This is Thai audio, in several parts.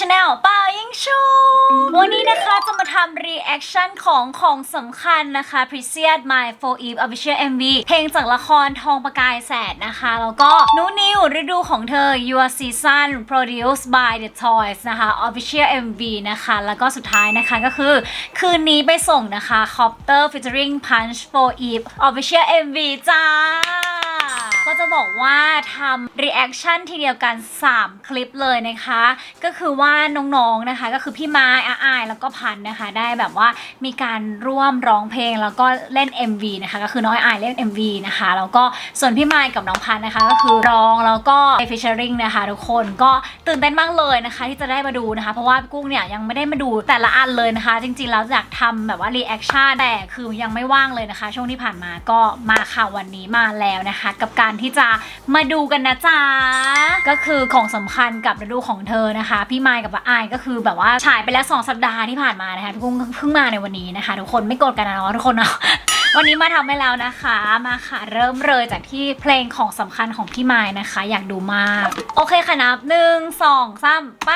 ชาแนลป่ายิงชู วันนี้นะคะจะมาทำรีแอคชั่นของของสำคัญนะคะ p r e c i o u s My For Eve Official MV เพลงจากละครทองประกายแสดนะคะ แล้วก็นูนิวฤดูของเธอ Your Season Produced by The Toys นะคะ Official MV นะคะ แล้วก็สุดท้ายนะคะก็คือ คืนนี้ไปส่งนะคะ Copter featuring Punch For Eve Official MV จ้า ก็จะบอกว่าทำรีแอคชั่นทีเดียวกัน 3 คลิปเลยนะคะ ก็คือว่าน้องๆนะคะ ก็คือพี่ม้อาอายแล้วก็พันนะคะ ได้แบบว่ามีการร่วมร้องเพลงแล้วก็เล่น MV นะคะ ก็คือน้อยอายเล่น MV นะคะ แล้วก็ส่วนพี่ไม้กับน้องพันนะคะ ก็คือร้องแล้วก็ฟิชเชอริงนะคะ ทุกคนก็ตื่นเต้นมากเลยนะคะ ที่จะได้มาดูนะคะ เพราะว่ากุ้งเนี่ยยังไม่ได้มาดูแต่ละอันเลยนะคะ จริงๆแล้วอยากทำแบบว่ารีแอคชั่นแต่คือยังไม่ว่างเลยนะคะ ช่วงที่ผ่านมาก็มาค่ะวันนี้มาแล้วนะคะ กับการที่จะมาดูกันนะจ๊ะ ก็คือของสำคัญกับฤดูของเธอนะคะ พี่ไมค์กับป้าอายก็คือแบบว่าฉายไปแล้ว 2 สัปดาห์ที่ผ่านมานะคะทุกคนเพิ่งมาในวันนี้นะคะ ทุกคนไม่โกรธกันนะเนาะทุกคนเนาะวันนี้มาทำให้แล้วนะคะ มาค่ะเริ่มเลยจากที่เพลงของสำคัญของพี่ไม้นะคะ อยากดูมาก โอเคค่ะนับหนึ่งสองสามไป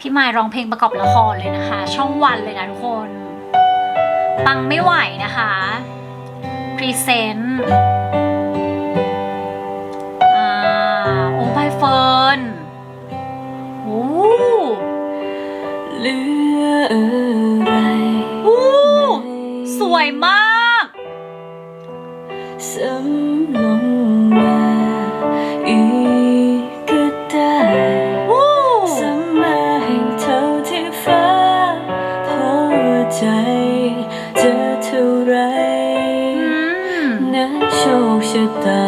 พี่ไม้ร้องเพลงประกอบละครเลยนะคะ ช่องวันเลยนะทุกคน ปังไม่ไหวนะคะ รีเซนต์อ่าโอ้ใบเฟิร์นโอ้เหลืออะไรโอ้สวยมากซ้ คช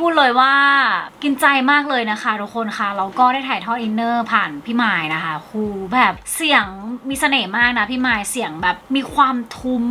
พูดเลยว่ากินใจมากเลยนะคะทุกคนค่ะเราก็ได้ถ่ายทอดอินเนอร์ผ่านพี่หมายนะคะคูแบบเสียงมีเสน่ห์มากนะพี่หมายเสียงแบบมีความทุ้ม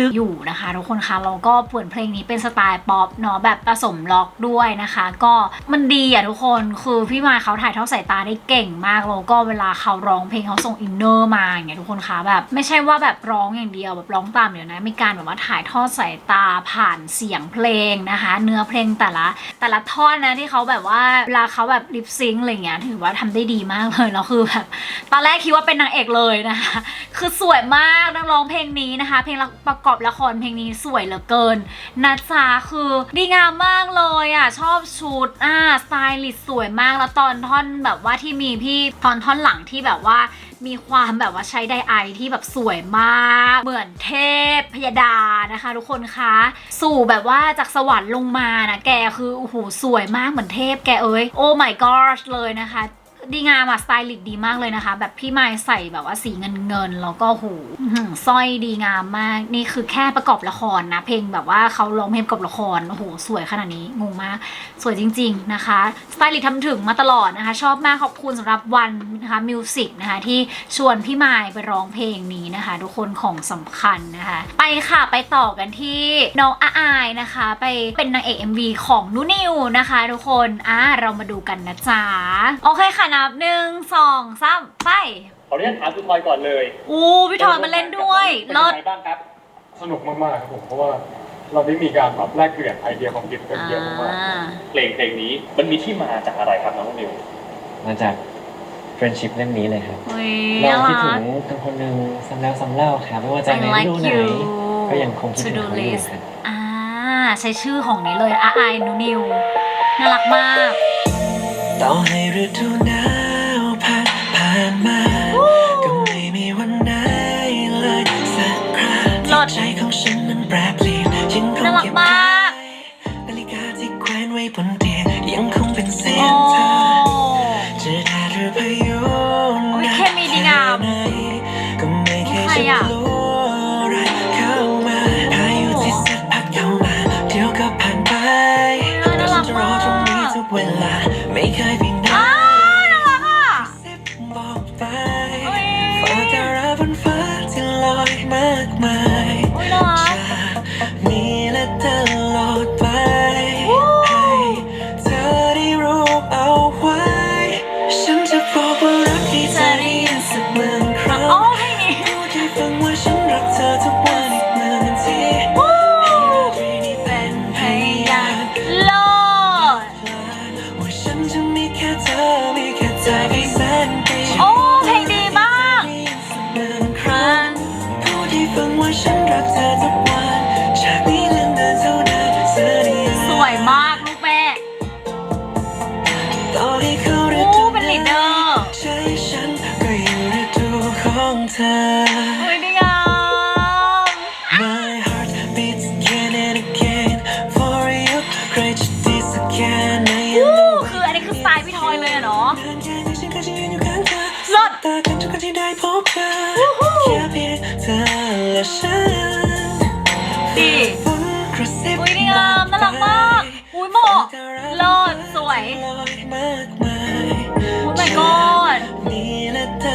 ลึกอยู่นะคะทุกคนค่ะเราก็เปิดเพลงนี้เป็นสไตล์ป๊อปเนาะแบบผสมล็อกด้วยนะคะ ก็มันดีอะทุกคนคือพี่หมายเขาถ่ายทอดสายตาได้เก่งมากแล้วก็เวลาเขาร้องเพลงเขาส่งอินเนอร์มาอย่างเงี้ยทุกคนคะแบบไม่ใช่ว่าแบบร้องอย่างเดียวแบบร้องตามเดี๋ยวนะมีการแบบว่าถ่ายทอดสายตาผ่านเสียงเพลงนะคะ เนื้อเพลงแต่ละแต่ละท่อนนะที่เขาแบบว่าเวลาเขาแบบลิปซิงค์อะไรเงี้ยถือว่าทำได้ดีมากเลยแล้วคือแบบตอนแรกคิดว่าเป็นนางเอกเลยนะคะ คือสวยมากนักร้องเพลงนี้นะคะ เพลงประกอบละครเพลงนี้สวยเหลือเกินนะจ๊ะคือดีงามมากเลยอะชอบชุดอ่าสไตลิสสวยมากแล้วตอนท่อนแบบว่าที่มีพี่ตอนท่อนหลังที่แบบว่า มีความแบบว่าใช้ไดไอที่แบบสวยมาก เหมือนเทพพยดานะคะ ทุกคนคะ สู่แบบว่าจากสวรรค์ลงมานะแกคือโอ้โหสวยมากเหมือนเทพแกเอ้ยโอ้ my god เลยนะคะ ดีงามอะสไตลิสดีมากเลยนะคะ แบบพี่ไม้ใส่แบบว่าสีเงินเงินแล้วก็หอื้อหือสร้อยดีงามมาก นี่คือแค่ประกอบละครนะ เพลงแบบว่าเขาร้องเพลงประกอบละครโอ้โหสวยขนาดนี้งงมาก สวยจริง ๆนะคะสไตลิสทำถึงมาตลอดนะคะ ชอบมากขอบคุณสำหรับวันนะคะมิวสิกนะคะที่ชวนพี่ไม้ไปร้องเพลงนี้นะคะ ทุกคนของสำคัญนะคะ ไปค่ะไปต่อกันที่น้องอาอายนะคะ ไปเป็นนางเอก MV ของนุนิวนะคะ ทุกคนอ่าเรามาดูกันนะจ๊ะโอเคค่ะนับหนึ่งสองสามไปขออนุญาตถามคุณทอยก่อนเลยอู้พี่ทอยมาเล่นด้วยเป็นเลิยัศงไงบ้างครับ สนุกมากๆครับผมเพราะว่าเราได้มีการแบบแลกเปลี่ยนไอเดียความคิดกันเยอะมากอ่าเพลงเพลงนี้มันมีที่มาจากอะไรครับน้องนิวมาจาก friendship เล่มนี้เลยครับ อุ้ยเราน่าคิดถึรักงคนคนหนึ่งซ้ำแล้วซ้ำเล่าครับไม่ว่าจะ I ในฤ like ดูไหน you ก็ยังคงคิดถึง To do เขาอยู่ list ครับ อ่าใช้ชื่อของนี้เลยอาอายนุนิว น่ารักมาก ต่อให้ฤดูหนาวผ่านผ่าน มา ก็ไม่มีวันไหนเลยสักครั้งใจของฉันมันแปรเปลี่ยนยังคงเก็บ วยลอยมากมายโอ้ my god มีและต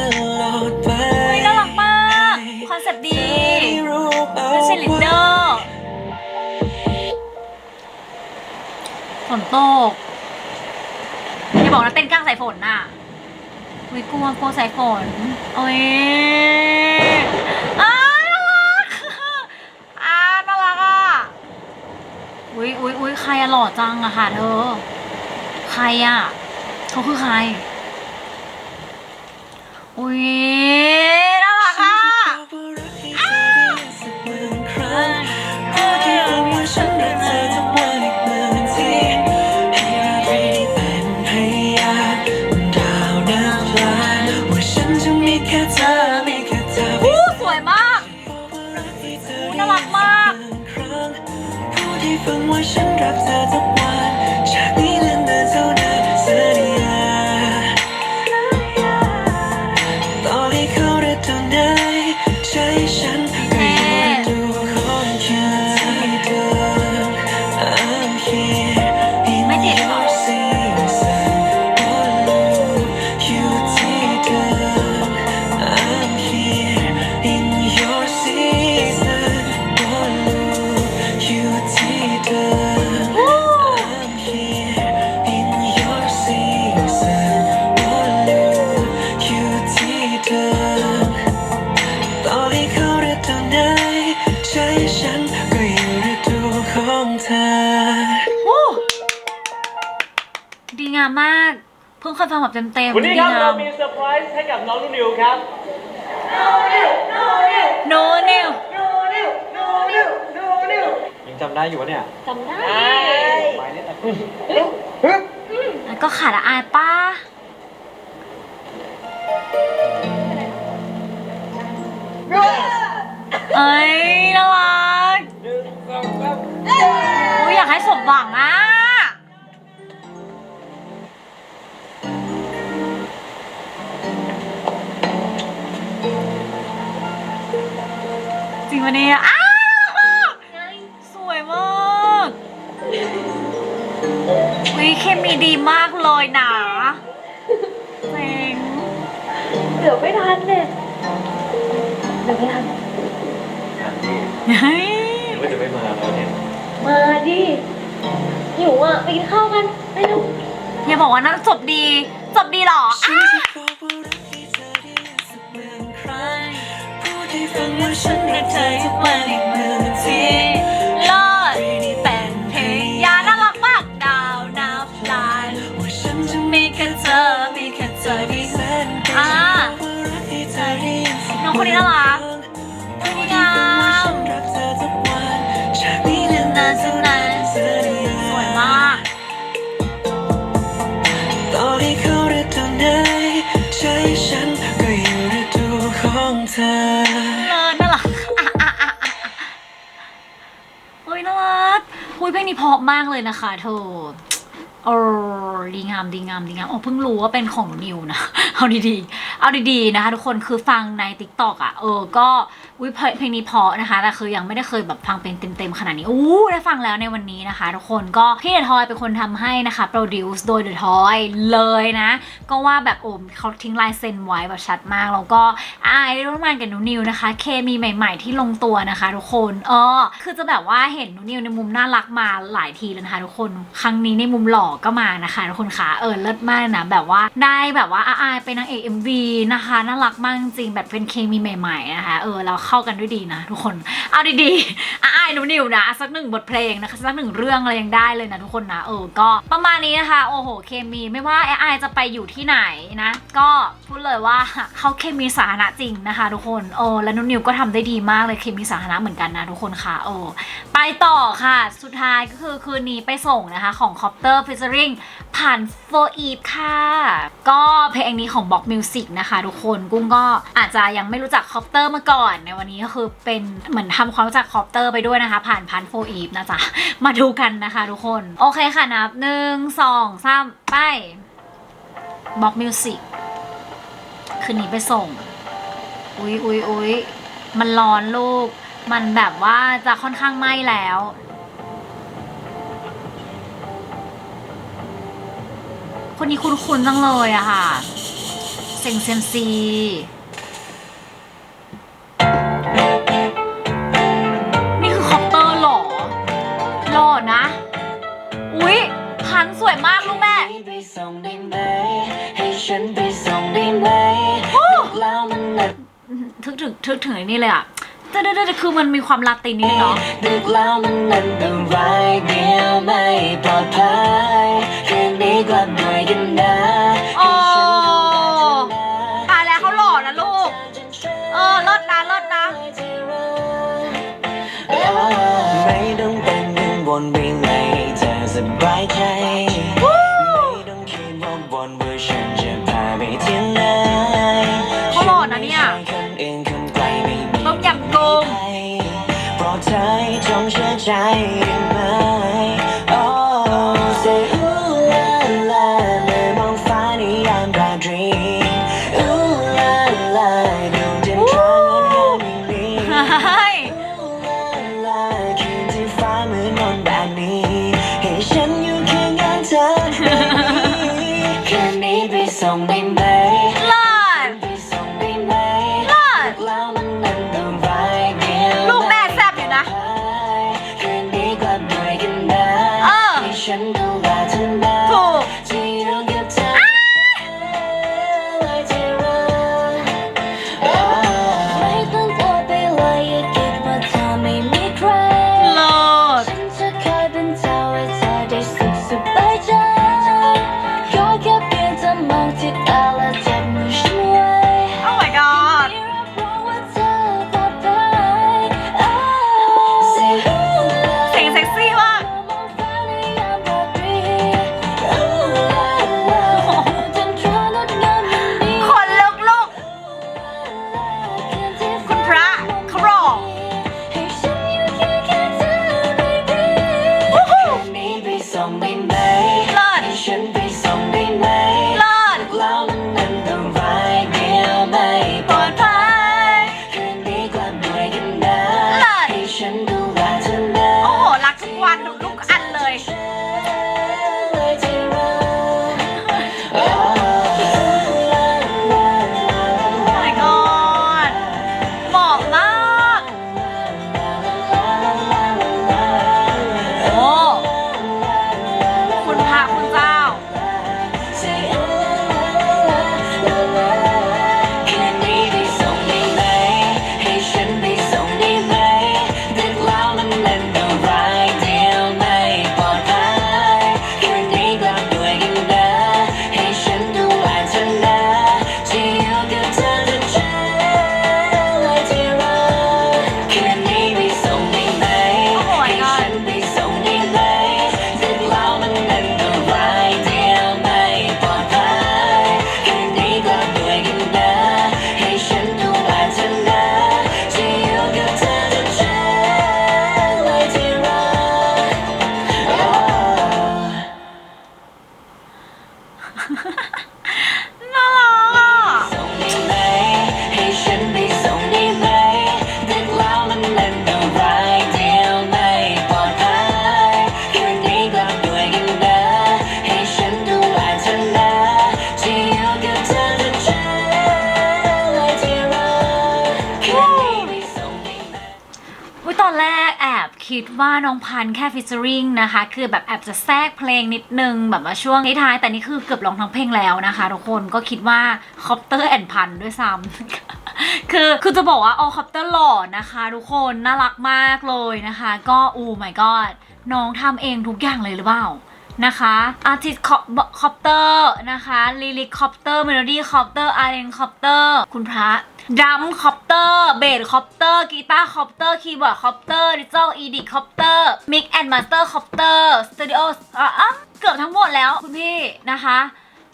ลอดไปอุ้ยน่ารักมาก คอนเซ็ปต์ดีให้รู้เอาเป็นเชลิดเดอร์ฝนตกอย่าบอกนะเต้นกลางสายฝนน่ะอุ้ยกลัวกลัวสายฝนโอ้ยอ้าน่ารักอ้าน่ารักอะอุ้ยอุ้ยอุ้ยใครอะหล่อจังอะค่ะเธอ ใครอะ เขาคือใคร อุ้ย ฟังแบบเต็มๆวันนี้ครับดีงเรามมีเซอร์ไพรส์ให้กับน้องนุ่นนิวครับ โนนิวยังจำได้อยู่วะเนี่ยจำได้ไม้เนี่ยแต่แล้วก็ขาดอายป้าเอ้ยน่ารักอุ้ยอยากให้สมหวังอะ ปะเนี่ย อ้าว สวยมากวิเคมีดีมากเลยนะเจ๋งเดี๋ยวไม่ทันเนี่ยเดี๋ยวไม่ทันงานที่เฮ้ยนึกว่าจะไม่มาแล้วเนี่ยมาดิหิวอะไปกินข้าวกันไปเร็วอย่าบอกว่านั่นจบดี จบดีเหรอฉัอ้านจะบอกว่ ฉันรักเธอทุกวันอีกหมื่นทีเลิศเป็นเพลงยาน่ารักมากดาวนับล้านว่าฉันจะมีแค่เธอมีแค่เธอที่ฉันอ่าว่ารักที่เธอได้ยินสักหน้องคนนี้น่ารัก อุ้ยเพลงนี้เพราะมากเลยนะคะเธอโอ้ดีงามดีงามดีงามโอ้เพิ่งรู้ว่าเป็นของนิวนะ เอาดีๆ เอาดีๆนะคะทุกคนคือฟังใน t ิ k t o k อะ เออ ก็ วิเพลงเพลงนี้เพาะนะคะ แต่คือยังไม่ได้เคยแบบฟังเป็นเต็มๆขนาดนี้อู้ได้ฟังแล้วในวันนี้นะคะ ทุกคนก็พี่เดอะทอยเป็นคนทำให้นะคะ produce โดยเดอะทอยเลยนะ ก็ว่าแบบโอมเขาทิ้งลายเซ็นไว้แบบชัดมาก แล้วก็อายได้ร่วมงานกับนูนิวนะคะ เคมีใหม่ ๆ ที่ลงตัวนะคะ ทุกคนเออคือจะแบบว่าเห็นนูนิวในมุมน่ารักมาหลายทีแล้วนะคะ ทุกคนครั้งนี้ในมุมหล่อก็มานะคะ ทุกคนคะเออเลิศมากนะแบบว่าได้แบบว่าอายเป็นนางเอก MV นะคะน่ารักมากจริงแบบเป็นเคมีใหม่ๆนะคะเออเราเข้ากันด้วยดีนะทุกคน เอาดีๆอ้ายหนูนิวนะสักหนึ่งบทเพลงนะคะสักหนึ่งเรื่องอะไรยังได้เลยนะทุกคนนะเออก็ประมาณนี้นะคะ โอ้โห เคมีไม่ว่าไอายจะไปอยู่ที่ไหนนะ ก็พูดเลยว่าเขาเคมีสาระจริงนะคะ ทุกคนโอ้แล้วนุนิวก็ทำได้ดีมากเลยเคมีสาระเหมือนกันนะทุกคนค่ะโอ้ ไปต่อค่ะ สุดท้ายก็คือคืนนี้ไปส่งนะคะของ Copter Featuring ผ่าน For e v ค่ะ ก็เพลงนี้ของ Box Music นะคะทุกคนกุ้งก็อาจจะยังไม่รู้จัก Copter มาก่อน ในวันนี้ก็คือเป็นเหมือนทำความรู้จัก Copter ไปด้วยนะคะ ผ่านพัน For e v นะจ๊ะ มาดูกันนะคะทุกคน โอเคค่ะนับหนึ่งสองสามไป Box Music คืนนี้ไปส่ง อุ๊ยอุ๊ยอุ๊ยมันร้อนลูก มันแบบว่าจะค่อนข้างไหม้แล้ว คนนี้คุ้นๆจังเลยอะค่ะ เซ็งเซยมซีนี่คือคอปเตอร์หรอหล่อนะ อุ๊ยพันสวยมากลูกแม่ไปส่งได้ไหมให้ฉันไปส่งได้ไหมแล้วมันหนักทึกถึงทึกถึงไอ้นี่เลยอะ เด้อๆๆคือมันมีความลาตินนิดเนาะดึกแล้วมันนั่นตรายเดียวไม่ปลอดภัยคืนนี้กลับด้วยกันนะโอ้ให้ฉันนะ ชื่ กแล้วมันเป็นอะไรเดียวไม่ปลอดภัยคืนนี้กลับด้วยกันนะให้ฉันดูแลเธอนะจะอยู่กับเธอจนเช้าเลยที่รักคืนนี้ไปส่งได้ไหม อุ๊ยตอนแรกแอบคิดว่าน้องพันธุ์แค่ฟิชเชอริงนะคะ คือแบบแอบจะแทรกเพลงนิดนึง แบบว่าช่วงท้ายๆแต่นี่คือเกือบร้องทั้งเพลงแล้วนะคะ ทุกคนก็คิดว่าคอปเตอร์แอนพันด้วยซ้ำ คือคือจะบอกว่าออคอปเตอร์หล่อนะคะทุกคนน่ารักมากเลยนะคะ ก็อู้ my god น้องทำเองทุกอย่างเลยหรือเปล่านะคะอาร์ติสคอปเตอร์นะคะลิลิคอปเตอร์เมโลดี้คอปเตอร์อาร์เรนคอปเตอร์คุณพระดัมคอปเตอร์เบสคอปเตอร์กีตาร์คอปเตอร์คีย์บอร์ดคอปเตอร์ดิจิตอลอีดิคอปเตอร์มิกแอนด์มาสเตอร์คอปเตอร์สตูดิโออะเกือบทั้งหมดแล้วคุณพี่นะคะ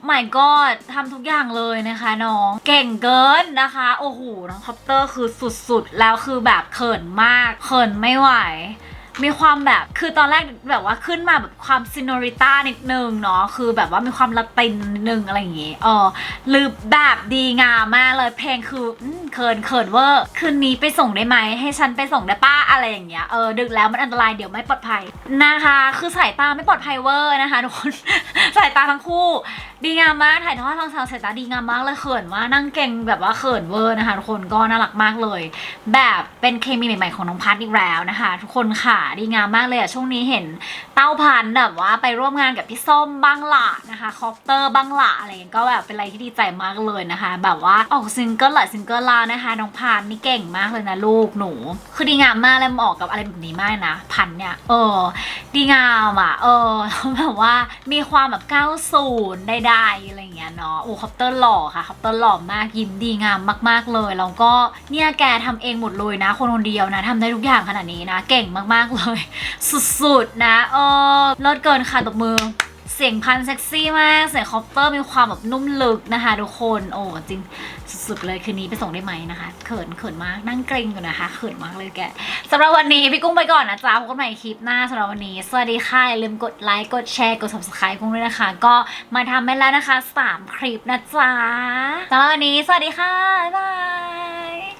my god ทำทุกอย่างเลยนะคะน้อง เก่งเกินนะคะ โอ้โห น้องคอปเตอร์คือสุดๆ แล้วคือแบบเขินมาก เขินไม่ไหวมีความแบบคือตอนแรกแบบว่าขึ้นมาแบบความซิน o ริต้านิดนึงเนาะคือแบบว่ามีความละตินนิดนึงอะไรอย่างงี้เออลือแบบดีงามมากเลยเพลงคือเขินเขินเวอร์คืนนี้ไปส่งได้ไหมให้ฉันไปส่งได้ป้าอะไรอย่างเงี้ยเออดึกแล้วมันอันตรายเดี๋ยวไม่ปลอดภัยนะคะ คือสายตาไม่ปลอดภัยเวอร์นะคะทุกคนสายตาทั้งคู่ ดีงามมากถ่ายทอดทางสาวสายตาดีงามมากเลยเขินว่านั่งเก่งแบบว่าเขินเวอร์นะคะทุกคนก็น่ารักมากเลย แบบเป็นเคมีใหม่ๆของน้องพัทอีกแล้วนะคะ ทุกคนค่ะดีงามมากเลยอะช่วงนี้เห็นเต้าพันแบบว่าไปร่วมงานกับพี่ส้มบ้างละนะคะคอปเตอร์บ้างละอะไรอย่างเงี้ยก็แบบเป็นอะไรที่ดีใจมากเลยนะคะ แบบว่าออกซิงเกิลหลายซิงเกิลลานะคะน้องพันนี่เก่งมากเลยนะลูกหนู คือดีงามมากเลยเหมาะกับอะไรแบบนี้มากนะพันเนี่ยเออ ดีงามอะเออแล้วแบบว่ามีความแบบ 90 ได้ได้อะไรอย่างเงี้ยเนาะโอ้คอปเตอร์หล่อค่ะคอปเตอร์หล่อมากยิ้มดีงามมาก ๆเลยแล้วก็เนี่ยแกทำเองหมดเลยนะ คนคนเดียวนะทำได้ทุกอย่างขนาดนี้นะ เก่งมากๆเลย สุดๆนะเออเลิศเกินค่ะตบมือ เสียงพันเซ็กซี่มาก เสียงคอปเตอร์มีความแบบนุ่มลึกนะคะทุกคน โอ้จริงสุดๆเลยคืนนี้ไปส่งได้ไหมนะคะ เขินเขินมากนั่งเกรงอยู่นะคะ เขินมากเลยแกสำหรับวันนี้พี่กุ้งไปก่อนนะจ๊ะพบกันใหม่คลิปหน้าสำหรับวันนี้ สวัสดีค่ะอย่าลืมกดไลค์กดแชร์กด subscribe กุ้งด้วยนะคะ ก็มาทำไปแล้วนะคะ 3 คลิปนะจ๊ะสำหรับวันนี้ สวัสดีค่ะบ๊ายบาย